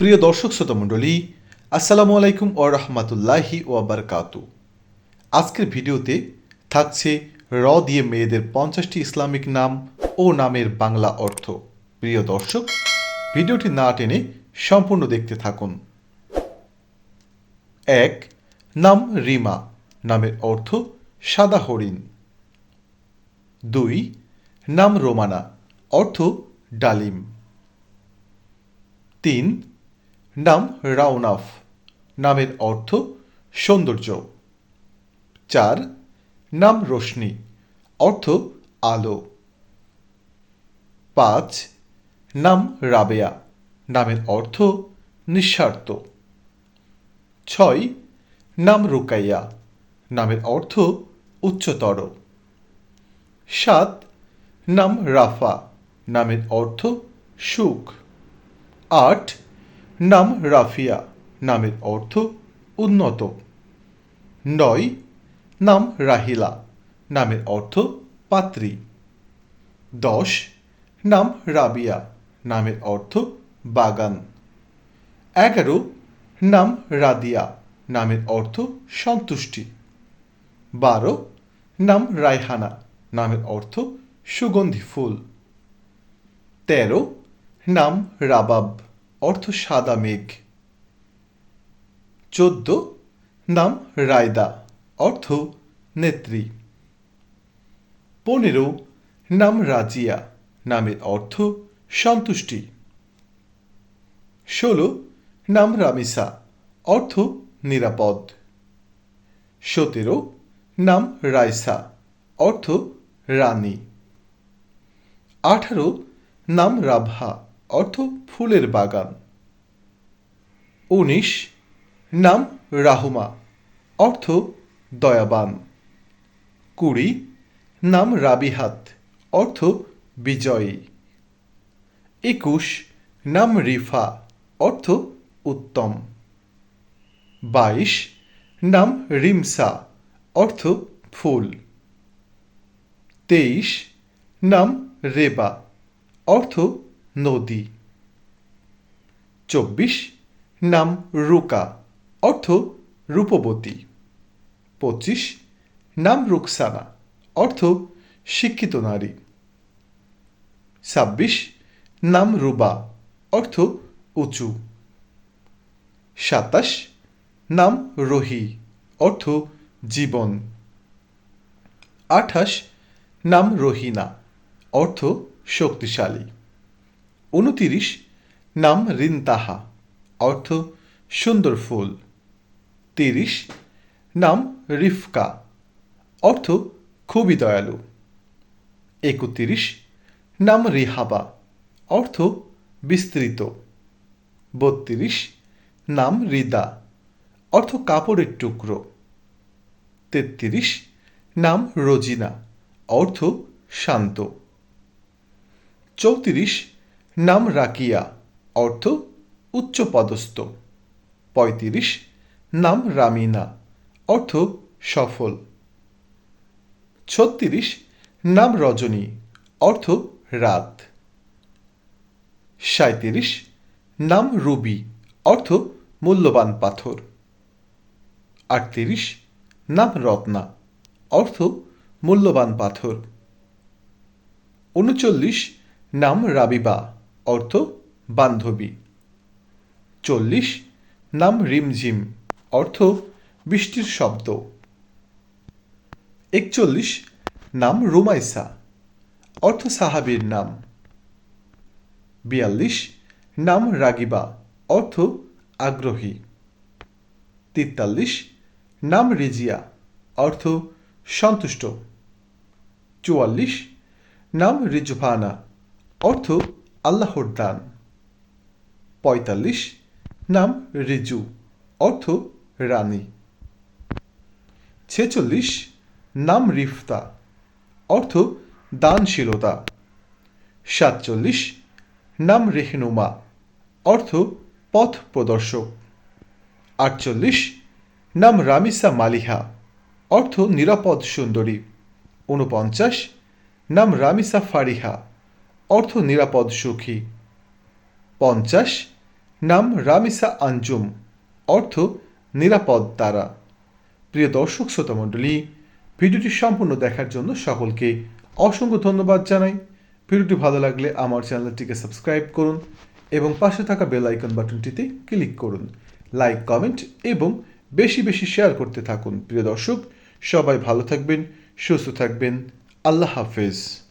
প্রিয় দর্শক শ্রোতা মণ্ডলী, আসসালামু আলাইকুম ও রহমতুল্লাহি বারকাতু। আজকের ভিডিওতে থাকছে র দিয়ে মেয়েদের পঞ্চাশটি ইসলামিক নাম ও নামের বাংলা অর্থ। প্রিয় দর্শক, ভিডিওটি না টেনে সম্পূর্ণ দেখতে থাকুন। এক, নাম রিমা নামের অর্থ সাদা হরিণ। দুই, নাম রোমানা অর্থ ডালিম। তিন নাম রাউনাফ নামের অর্থ সৌন্দর্য। চার, নাম রোশনি, অর্থ আলো। পাঁচ, নাম রাবেয়া, নামের অর্থ নিঃস্বার্থ। ছয়, নাম রুকাইয়া, নামের অর্থ উচ্চতর। সাত, নাম রাফা, নামের অর্থ সুখ। আট নাম রাফিয়া, নামের অর্থ উন্নত। নয়, নাম রাহিলা, নামের অর্থ পাত্রী। দশ, নাম রাবিয়া, নামের অর্থ বাগান। এগারো, নাম রাদিয়া, নামের অর্থ সন্তুষ্টি। বারো, নাম রায়হানা, নামের অর্থ সুগন্ধি ফুল। তেরো, নাম রাবাব অর্থ সাদা মেঘ। চোদ্দ, নাম রায়দা, অর্থ নেত্রী। পনেরো, নাম রাজিয়া, নামের অর্থ সন্তুষ্টি। ষোলো, নাম রামিসা, অর্থ নিরাপদ। সতেরো, নাম রাইসা, অর্থ রানী। আঠারো, নাম রাভা অর্থ ফুলের বাগান। উনিশ, নাম রাহুমা, অর্থ দয়াবান। কুড়ি, নাম রাবিহাত, অর্থ বিজয়ী। একুশ, নাম রিফা, অর্থ উত্তম। বাইশ, নাম রিমসা, অর্থ ফুল। তেইশ, নাম রেবা, অর্থ নদী। চব্বিশ, নাম রুকা, অর্থ রূপবতী। পঁচিশ, নাম রুকসানা, অর্থ শিক্ষিত নারী। ছাব্বিশ, নাম রুবা, অর্থ উঁচু। সাতাশ, নাম রহি, অর্থ জীবন। আঠাশ, নাম রহিনা, অর্থ শক্তিশালী। উনতিরিশ, নাম রিনতাহা, অর্থ সুন্দর ফুল। তিরিশ, নাম রিফকা, অর্থ খুবই দয়ালু। একত্রিশ, নাম রিহাবা, অর্থ বিস্তৃত। বত্রিশ, নাম রিদা, অর্থ কাপড়ের টুকরো। তেত্রিশ, নাম রোজিনা, অর্থ শান্ত। চৌত্রিশ নাম রাকিয়া, অর্থ উচ্চপদস্থ পঁয়ত্রিশ, নাম রামিনা, অর্থ সফল। ছত্রিশ, নাম রজনী, অর্থ রাত। সাঁত্রিশ নাম রুবি, অর্থ মূল্যবান পাথর। আটত্রিশ, নাম রত্না, অর্থ মূল্যবান পাথর। উনচল্লিশ, নাম রাবিবা। অর্থ বান্ধবী। চল্লিশ, নাম রিমঝিম, অর্থ বৃষ্টির শব্দ। একচল্লিশ, নাম রুমাইসা, অর্থ সাহাবীর নাম। বিয়াল্লিশ, নাম রাগিবা, অর্থ আগ্রহী। তেতাল্লিশ নাম রিজিয়া, অর্থ সন্তুষ্ট। চুয়াল্লিশ, নাম রিজভানা, অর্থ আল্লাহর দান। পঁয়তাল্লিশ, নাম রিজু, অর্থ রানী। ছেচল্লিশ, নাম রিফতা, অর্থ দানশীলতা। সাতচল্লিশ, নাম রেহনুমা, অর্থ পথ প্রদর্শক। আটচল্লিশ, নাম রামিসা মালিহা, অর্থ নিরাপদ সুন্দরী। ঊনপঞ্চাশ, নাম রামিসা ফারিহা। অর্থ নিরাপদ সুখী। পঞ্চাশ, নাম রামিসা আঞ্জুম, অর্থ নিরাপদ তারা। প্রিয় দর্শক শ্রোতা মণ্ডলী ভিডিওটি সম্পূর্ণ দেখার জন্য সকলকে অসংখ্য ধন্যবাদ জানাই। ভিডিওটি ভালো লাগলে আমার চ্যানেলটিকে সাবস্ক্রাইব করুন এবং পাশে থাকা বেল আইকন বাটনটিতে ক্লিক করুন। লাইক, কমেন্ট এবং বেশি বেশি শেয়ার করতে থাকুন। প্রিয় দর্শক, সবাই ভালো থাকবেন, সুস্থ থাকবেন। আল্লাহ হাফেজ।